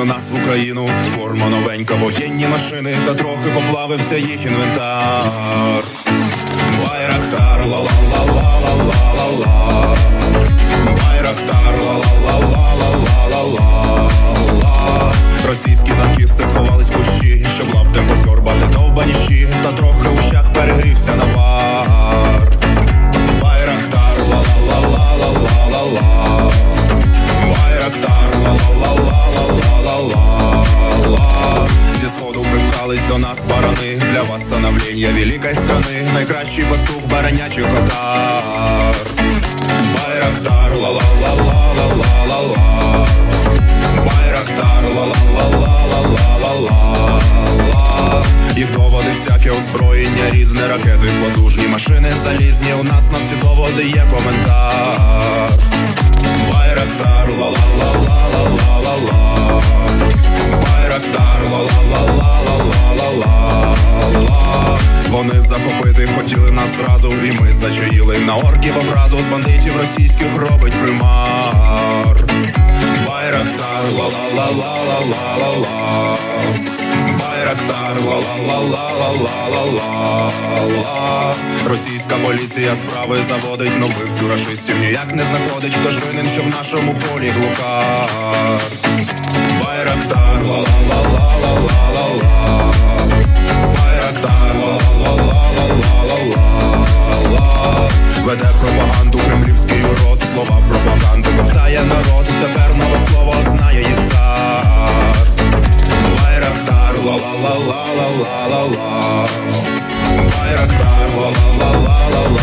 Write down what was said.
до нас в Україну. Форма новенька, воєнні машини, та трохи поплавився їх інвентар. До нас барани. Для восстановлення великої страни Найкращий пастух баранячих отар Байрактар, ла-ла-ла-ла-ла-ла-ла Байрактар, ла-ла-ла-ла-ла-ла-ла. Їх доводи всяке озброєння Різне ракети, потужні машини залізні. У нас на всі доводи є коментар Вони хотіли нас зразу І ми зачаїли. На орків образу З бандитів російських робить примар. Байрактар, ла-ла-ла-ла-ла-ла-ла. Байрактар, ла-ла-ла-ла-ла-ла-ла-ла. Російська поліція справи заводить, но вбивцю рашистів ніяк не знаходить, хто ж винен, що в нашому полі глухар. Байрактар, ла-ла-ла-ла-ла-ла-ла ла ла ла ла Байрактар, ла ла ла ла ла